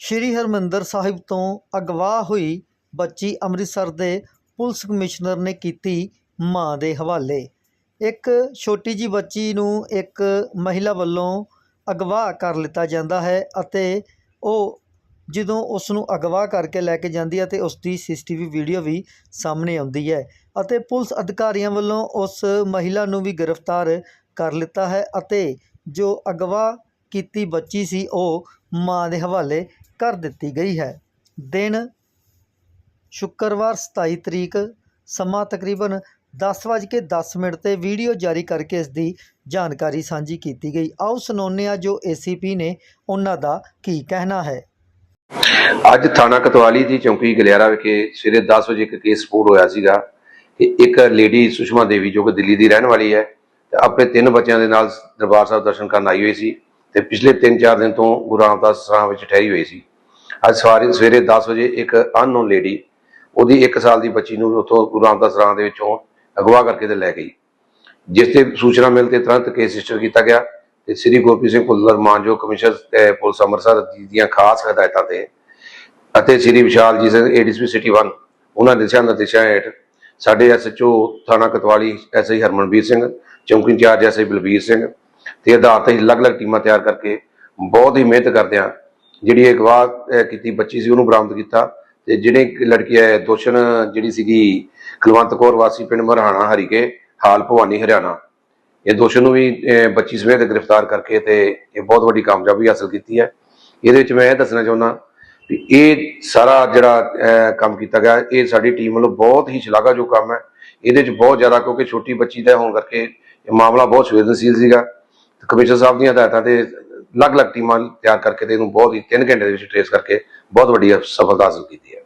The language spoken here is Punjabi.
ਸ਼੍ਰੀ ਹਰਿਮੰਦਰ ਸਾਹਿਬ ਤੋਂ ਅਗਵਾ ਹੋਈ ਬੱਚੀ ਅੰਮ੍ਰਿਤਸਰ ਦੇ ਪੁਲਿਸ ਕਮਿਸ਼ਨਰ ਨੇ ਕੀਤੀ ਮਾਂ ਦੇ ਹਵਾਲੇ। ਇੱਕ ਛੋਟੀ ਜੀ ਬੱਚੀ ਨੂੰ ਇੱਕ ਮਹਿਲਾ ਵੱਲੋਂ ਅਗਵਾ ਕਰ ਲਿੱਤਾ ਜਾਂਦਾ ਹੈ ਅਤੇ ਉਹ ਜਦੋਂ ਉਸ ਨੂੰ ਅਗਵਾ ਕਰਕੇ ਲੈ ਕੇ ਜਾਂਦੀ ਹੈ ਤੇ ਉਸ ਦੀ ਸੀਸੀਟੀਵੀ ਵੀਡੀਓ ਵੀ ਸਾਹਮਣੇ ਆਉਂਦੀ ਹੈ ਅਤੇ ਪੁਲਿਸ ਅਧਿਕਾਰੀਆਂ ਵੱਲੋਂ ਉਸ ਮਹਿਲਾ ਨੂੰ ਵੀ ਗ੍ਰਿਫਤਾਰ ਕਰ ਲਿੱਤਾ ਹੈ ਅਤੇ ਜੋ ਅਗਵਾ ਕੀਤੀ ਬੱਚੀ ਸੀ ਉਹ ਮਾਂ ਦੇ ਹਵਾਲੇ ਕਰ ਦਿੱਤੀ ਗਈ ਹੈ। ਦਿਨ ਸ਼ੁੱਕਰਵਾਰ 27 ਤਰੀਕ ਸਮਾਂ ਤਕਰੀਬਨ 10:10 ਮਿੰਟ ਤੇ ਵੀਡੀਓ ਜਾਰੀ ਕਰਕੇ ਇਸ ਦੀ ਜਾਣਕਾਰੀ ਸਾਂਝੀ ਕੀਤੀ ਗਈ। ਆਓ ਸੁਣਾਉਂਦੇ ਹਾਂ ਜੋ ਏਸੀਪੀ ਨੇ ਉਹਨਾਂ ਦਾ ਕੀ ਕਹਿਣਾ ਹੈ। ਅੱਜ ਥਾਣਾ ਕਤਵਾਲੀ ਦੀ ਚੌਂਕੀ ਗਲਿਆਰਾ ਵਿਖੇ ਸਵੇਰੇ 10 ਵਜੇ ਇੱਕ ਕੇਸ ਰਿਪੋਰਟ ਹੋਇਆ ਸੀਗਾ ਕਿ ਇੱਕ ਲੇਡੀ ਸੁਸ਼ਮਾ ਦੇਵੀ ਜੋ ਕਿ ਦਿੱਲੀ ਦੀ ਰਹਿਣ ਵਾਲੀ ਹੈ ਆਪਣੇ ਤਿੰਨ ਬੱਚਿਆਂ ਦੇ ਨਾਲ ਦਰਬਾਰ ਸਾਹਿਬ ਦਰਸ਼ਨ ਕਰਨ ਆਈ ਹੋਈ ਸੀ ਤੇ ਪਿਛਲੇ 3-4 ਦਿਨ ਤੋਂ ਗੁਰੂ ਰਾਮਦਾਸ ਸਰਾਂ ਵਿੱਚ ਠਹਿਰੀ ਹੋਈ ਸੀ। ਅੱਜ ਸਵਾਰੇ ਸਵੇਰੇ 10 ਵਜੇ ਇੱਕ ਅਨਨੋਨ ਲੇਡੀ ਉਹਦੀ 1 ਸਾਲ ਦੀ ਬੱਚੀ ਨੂੰ ਉੱਥੋਂ ਗੁਰੂ ਰਾਮਦਾਸ ਸਰਾਂ ਦੇ ਵਿੱਚੋਂ ਅਗਵਾ ਕਰਕੇ ਤੇ ਲੈ ਗਈ। ਜਿਸ ਤੇ ਸੂਚਨਾ ਮਿਲ ਤੁਰੰਤ ਕੇਸ ਰਜਿਸਟਰ ਕੀਤਾ ਗਿਆ ਤੇ ਸ੍ਰੀ ਗੁਰਪ੍ਰੀਤ ਸਿੰਘ ਭੁੱਲਰ ਮਾਨਜੋ ਕਮਿਸ਼ਨਰ ਪੁਲਿਸ ਅੰਮ੍ਰਿਤਸਰ ਦੀਆਂ ਖਾਸ ਹਦਾਇਤਾਂ ਤੇ ਅਤੇ ਸ੍ਰੀ ਵਿਸ਼ਾਲ ਜੀ ਸਿੰਘ ਏਡੀਸਪੀ ਸਿਟੀ 1 ਉਹਨਾਂ ਦੇ ਦਿਸ਼ਾ ਨਿਰਦੇਸ਼ਾਂ ਹੇਠ ਸਾਡੇ ਐਸਐਚਓ ਥਾਣਾ ਕਤਵਾਲੀ ਐਸਆਈ ਹਰਮਨਵੀਰ ਸਿੰਘ, ਚੌਂਕੀ ਇੰਚਾਰਜ ਐਸਆਈ ਬਲਬੀਰ ਸਿੰਘ ਤੇ ਆਧਾਰ ਤੇ ਅਲੱਗ-ਅਲੱਗ ਟੀਮਾਂ ਤਿਆਰ ਕਰਕੇ ਬਹੁਤ ਹੀ ਮਿਹਨਤ ਕਰਦਿਆਂ ਜਿਹੜੀ ਇਹ ਅਗਵਾ ਕੀਤੀ ਬੱਚੀ ਸੀ ਉਹਨੂੰ ਬਰਾਮਦ ਕੀਤਾ। ਤੇ ਜਿਹੜੇ ਲੜਕੀ ਹੈ ਦੋਸ਼ਣ ਜਿਹੜੀ ਸੀਗੀ ਕੁਲਵੰਤ ਕੌਰ ਵਾਸੀ ਪਿੰਡ ਮਰਹਾਣਾ ਹਰੀਕੇ ਹਾਲ ਭਵਾਨੀ ਹਰਿਆਣਾ। ਇਹ ਦੋਸ਼ਣ ਨੂੰ ਵੀ ਅਹ, ਬੱਚੀ ਸਮੇਤ ਗ੍ਰਿਫਤਾਰ ਕਰਕੇ ਤੇ ਇਹ ਬਹੁਤ ਵੱਡੀ ਕਾਮਯਾਬੀ ਹਾਸਲ ਕੀਤੀ ਹੈ। ਇਹਦੇ ਵਿੱਚ ਮੈਂ ਇਹ ਦੱਸਣਾ ਚਾਹੁੰਦਾ ਵੀ ਇਹ ਸਾਰਾ ਜਿਹੜਾ ਕੰਮ ਕੀਤਾ ਗਿਆ ਇਹ ਸਾਡੀ ਟੀਮ ਵੱਲੋਂ ਬਹੁਤ ਹੀ ਸ਼ਲਾਘਾਯੋਗ ਕੰਮ ਹੈ। ਇਹਦੇ ਵਿੱਚ ਬਹੁਤ ਜ਼ਿਆਦਾ ਕਿਉਂਕਿ ਛੋਟੀ ਬੱਚੀ ਦਾ ਹੋਣ ਕਰਕੇ ਇਹ ਮਾਮਲਾ ਬਹੁਤ ਸੰਵੇਦਨਸ਼ੀਲ ਸੀਗਾ। ਤੇ ਕਮਿਸ਼ਨਰ ਸਾਹਿਬ ਦੀਆਂ ਹਦਾਇਤਾਂ ਤੇ ਅਲੱਗ-ਅਲੱਗ ਟੀਮਾਂ ਤਿਆਰ ਕਰਕੇ ਤੇ ਇਹਨੂੰ ਬਹੁਤ ਹੀ 3 ਘੰਟੇ ਦੇ ਵਿੱਚ ਟ੍ਰੇਸ ਕਰਕੇ ਬਹੁਤ ਵੱਡੀ ਸਫਲਤਾ ਹਾਸਲ ਕੀਤੀ ਹੈ।